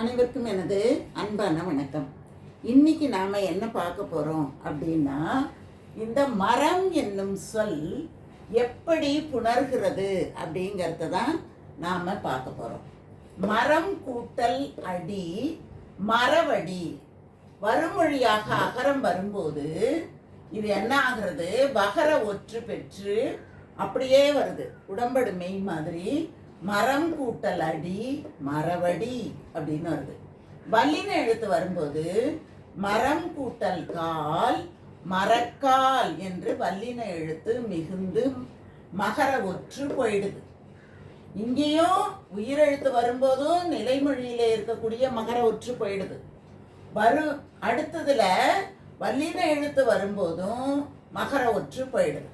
அனைவருக்கும் எனது அன்பான வணக்கம். இன்னைக்கு நாம என்ன பார்க்க போறோம் அப்படின்னா இந்த மரம் என்னும் சொல் எப்படி புணர்கிறது அப்படிங்கிறத தான் நாம பார்க்க போறோம். மரம் கூட்டல் அடி மரவடி. வருமொழியாக அகரம் வரும்போது இது என்ன ஆகிறது? வகர ஒற்று பெற்று அப்படியே வருது. உடம்படு மெய் மாதிரி மரம் கூட்டல் அடி மரவடி அப்படின்னு வருது. வல்லின எழுத்து வரும்போது மரம் கூட்டல் கால் மரக்கால் என்று வல்லின எழுத்து மிகுந்து மகர ஒற்று போயிடுது. இங்கேயும் உயிரெழுத்து வரும்போதும் நிலைமொழியில இருக்கக்கூடிய மகர ஒற்று போயிடுது. வரு அடுத்ததுல வல்லின எழுத்து வரும்போதும் மகர ஒற்று போயிடுது.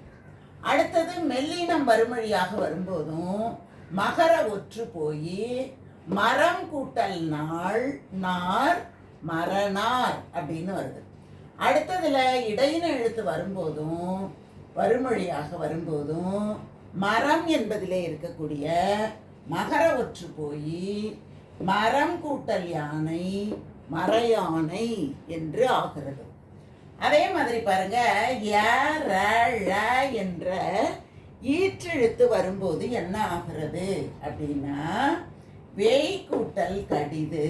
அடுத்தது மெல்லினம் வறுமொழியாக வரும்போதும் மகர ஒற்று போய் மரம் கூட்டல் நாள் நார் மரணார் அப்படின்னு வருது. அடுத்ததுல இடையின எழுத்து வரும்போதும் வறுமொழியாக வரும்போதும் மரம் என்பதிலே இருக்கக்கூடிய மகர ஒற்று போய் மரம் கூட்டல் யானை மறையானை என்று ஆகிறது. அதே மாதிரி பாருங்க ய, என்ற ஈற்றெழுத்து வரும்போது என்ன ஆகிறது அப்படின்னா வேய் கூட்டல் கடிது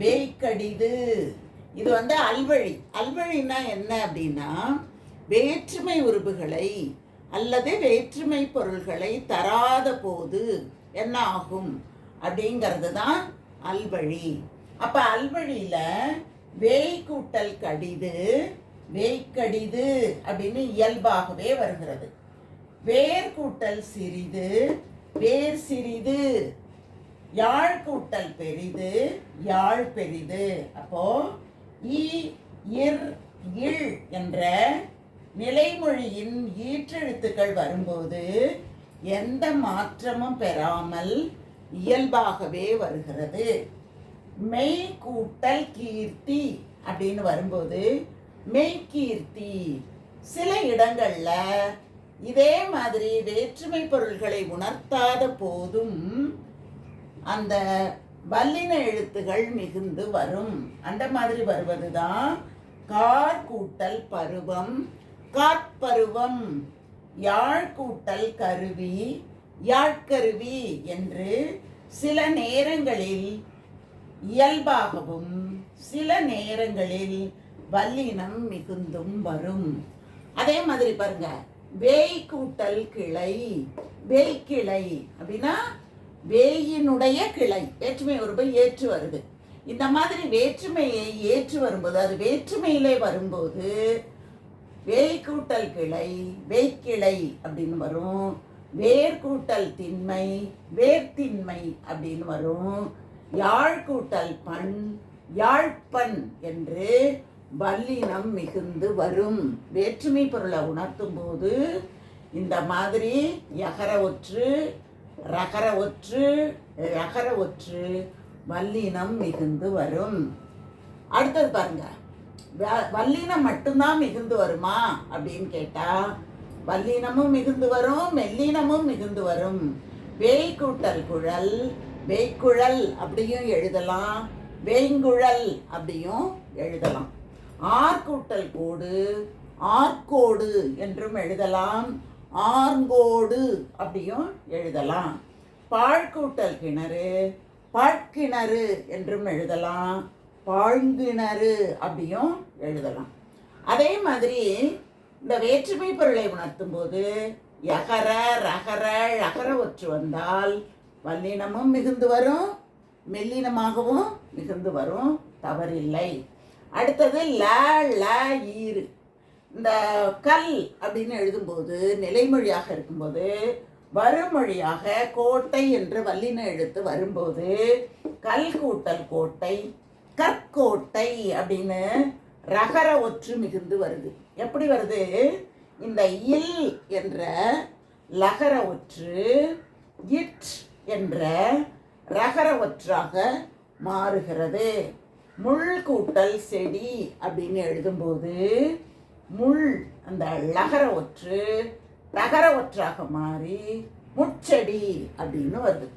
வேய் கடிது இது வந்து அல்வழி. அல்வழின்னா என்ன அப்படின்னா வேற்றுமை உறுப்புகளை அல்லது வேற்றுமை பொருள்களை தராத போது என்ன ஆகும் அப்படிங்கிறது தான் அல்வழி. அப்ப அல்வழியில வேய் கூட்டல் கடிது வேய்க்கடிது அப்படின்னு இயல்பாகவே வருகிறது. வேர் கூட்டல் சிறிது வேர் சிறிது. யாழ் கூட்டல் பெரிது யாழ் பெரிது. அப்போ இ இர் இழ் என்ற நிலைமொழியின் ஈற்றெழுத்துக்கள் வரும்போது எந்த மாற்றமும் பெறாமல் இயல்பாகவே வருகிறது. மெய் கூட்டல் கீர்த்தி அப்படின்னு வரும்போது மெய்கீர்த்தி சில இடங்கள்ல இதே மாதிரி வேற்றுமை பொருள்களை உணர்த்தாத போதும் அந்த வல்லின எழுத்துகள் மிகுந்து வரும். அந்த மாதிரி வருவதுதான் கார் கூட்டல் பருவம். காற்பருவம் யாழ் கூட்டல் கருவி யாழ்கருவி என்று சில நேரங்களில் இயல்பாகவும் சில நேரங்களில் வல்லினம் மிகுந்தும் வரும். அதே மாதிரி பாருங்க. வேய் கூட்டல் கிளை வேய் கிளை அப்படின்னா வேயினுடைய கிளை. வேற்றுமை உருவை ஏற்று வருது. இந்த மாதிரி வேற்றுமையை ஏற்று வரும்போது அது வேற்றுமையிலே வரும்போது வேய் கூட்டல் கிளை வேய்க்கிளை அப்படின்னு வரும். வேர் கூட்டல் திண்மை வேர்த்திண்மை அப்படின்னு வரும். யாழ் கூட்டல் பண் யாழ்ப்பண் என்று வல்லினம் மிகுந்து வரும். வேற்றுமை பொருளை உணர்த்தும் போது இந்த மாதிரி யகர ஒற்று ரகர ஒற்று எகர ஒற்று வல்லினம் மிகுந்து வரும். அடுத்தது பாருங்க. வ- வல்லினம் மட்டும்தான் மிகுந்து வருமா அப்படின்னு கேட்டா வல்லினமும் மிகுந்து வரும் மெல்லினமும் மிகுந்து வரும். வேய் கூட்டல் குழல் வேய்க்குழல் அப்படியும் எழுதலாம். வேய்ங்குழல் அப்படியும் எழுதலாம். ஆர்கூட்டல் கோடு ஆர்கோடு என்றும் எழுதலாம். ஆர்கோடு அப்படியும் எழுதலாம். பாழ்கூட்டல் கிணறு பாழ்கிணறு என்றும் எழுதலாம். பாழ்கிணறு அப்படியும் எழுதலாம். அதே மாதிரி இந்த வேற்றுமை பொருளை உணர்த்தும் போது யகர ரகர ழகர ஒற்று வந்தால் வல்லினமும் மிகுந்து வரும் மெல்லினமாகவும் மிகுந்து வரும். தவறில்லை. அடுத்தது ல ல ஈறு. இந்த கல் அப்படின்னு எழுதும்போது நிலைமொழியாக இருக்கும்போது வருமொழியாக கோட்டை என்று வல்லின எழுத்து வரும்போது கல் கூட்டல் கோட்டை கற்கோட்டை அப்படின்னு ரகர ஒற்று மிகுந்து வருது. எப்படி வருது? இந்த இல் என்ற லகர ஒற்று இட் என்ற ரகர ஒற்றாக மாறுகிறது. முள் கூட்டல் செடி அப்படின்னு எழுதும்போது முள் அந்த லகர ஒற்று ரகர ஒற்றாக மாறி முட்செடி அப்படின்னு வருது.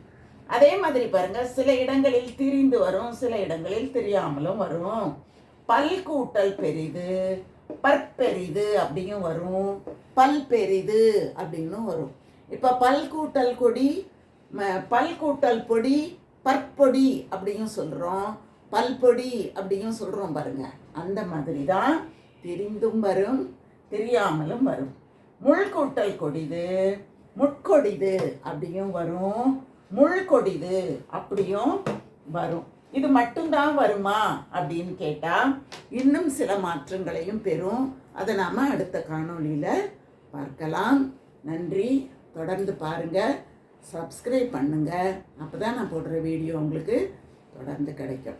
அதே மாதிரி பாருங்க சில இடங்களில் திரிந்து வரும் சில இடங்களில் தெரியாமலும் வரும். பல் கூட்டல் பெரிது பற்பெரிது அப்படியும் வரும். பல் பெரிது அப்படின்னும் வரும். இப்போ பல் கூட்டல் கொடி ம- பல் கூட்டல் பொடி பற்பொடி அப்படியும் சொல்கிறோம் பல்பொடி அப்படியும் சொல்கிறோம் பாருங்க. அந்த மாதிரி தான் தெரிந்தும் வரும் தெரியாமலும் வரும். முள் கூட்டல் கொடிது முட்கொடிது அப்படியும் வரும். முள் கொடிது அப்படியும் வரும். இது மட்டும்தான் வருமா அப்படின்னு கேட்டால் இன்னும் சில மாற்றங்களையும் பெறும். அதை நாம் அடுத்த காணொளியில் பார்க்கலாம். நன்றி. தொடர்ந்து பாருங்கள் சப்ஸ்கிரைப் பண்ணுங்கள் அப்போ தான் நான் போடுற வீடியோ உங்களுக்கு தொடர்ந்து கிடைக்கும்.